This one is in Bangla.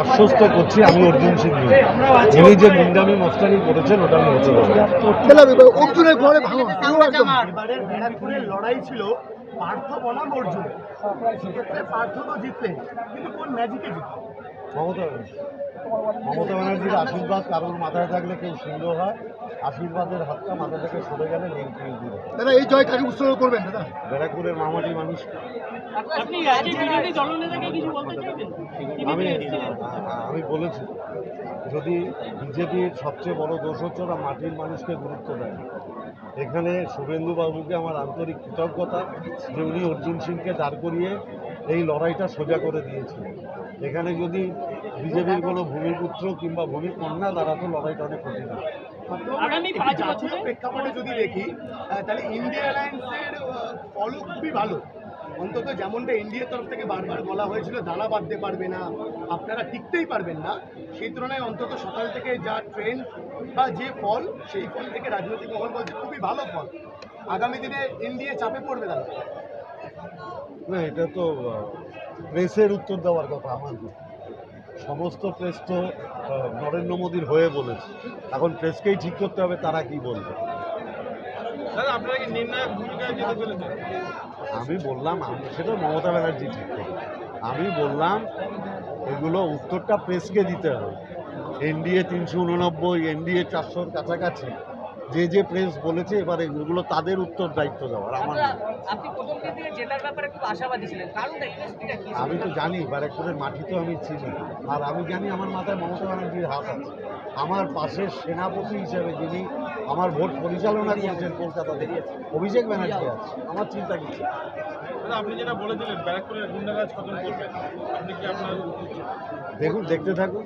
আশ্বস্ত করছি আমি অর্জুন সিং। উনি যে নিন্দামি মস্তানি করেছেন ওটা আমি। খেলাম এবার অর্জুনের ঘরে লড়াই ছিল পার্থ বনাম অর্জুন সেক্ষেত্রে পার্থ তো জিতলেন কিন্তু কোন ম্যাজিকে জিতলেন মমতা মমতা ব্যানার্জির আশীর্বাদ কারোর মাথায় থাকলে কেউ সুন্দর হয়। আশীর্বাদের হাতটা মাথা থেকে সরে গেলে নেই দাদা এই জয় কাকে উৎসর্গ করবেন দাদা? ব্যারাকপুরের মামাটি মানুষ। আমি আমি বলেছি যদি বিজেপির সবচেয়ে বড় দোষ হচ্ছে ওরা মাটির মানুষকে গুরুত্ব দেয় এখানে শুভেন্দু বাবুকে আমার আন্তরিক কৃতজ্ঞতা যে উনি অর্জুন সিংকে দাঁড় করিয়ে এই লড়াইটা সোজা করে দিয়েছিলেন এখানে যদি বিজেপির কোনো ভূমিপুত্র কিংবা ভূমিকন্যা দাঁড়াতো লড়াইটা অনেক কঠিন। আগামী পাঁচ প্রেক্ষাপটে যদি দেখি তাহলে ইন্ডিয়া অ্যালায়েন্সের ফলও খুবই ভালো। অন্তত যেমনটা ইন্ডিয়ার তরফ থেকে বারবার বলা হয়েছিল দানা বাঁধতে পারবে না আপনারা টিকতেই পারবেন না। সেই তুলনায় অন্তত সকাল থেকে যা ট্রেন্ড বা যে ফল সেই ফল থেকে রাজনৈতিক মহল বলছে খুবই ভালো ফল। আগামী দিনে এনডিএ চাপে পড়বে দাদা। না এটা তো প্রেসের উত্তর দেওয়ার কথা আমার সমস্ত প্রেস তো নরেন্দ্র মোদীর হয়ে বলেছে। এখন প্রেসকেই ঠিক করতে হবে তারা কি বলবে? আমি বললাম সেটা মমতা ব্যানার্জি ঠিক আমি বললাম এগুলো উত্তরটা প্রেসকে দিতে হবে। এনডিএ তিনশো উননব্বই এনডিএ চারশোর কাছাকাছি। যে যে প্রেস বলেছে এবার এগুলো তাদের উত্তর দায়িত্ব দেওয়ার আমার না। আপনি প্রথম দিন থেকে জেতার ব্যাপারে খুব আশাবাদী ছিলেন। কারণটা ইউনিভার্সিটিটা কি আমি তো জানি ব্যারাকপুরের মাটি তো আমি চিনি। আর আমি জানি আমার মাথায় মমতা ব্যানার্জির হাত আছে। আমার পাশের সেনাপতি হিসেবে যিনি আমার ভোট পরিচালনা করেছেন কলকাতা থেকে অভিষেক ব্যানার্জি আছে। আমার চিন্তা কিছু আপনি যেটা বলেছিলেন ব্যারাকপুরের গুন্ডারাজ খতম করবেন আপনি কি আপনার দেখুন দেখতে থাকুন।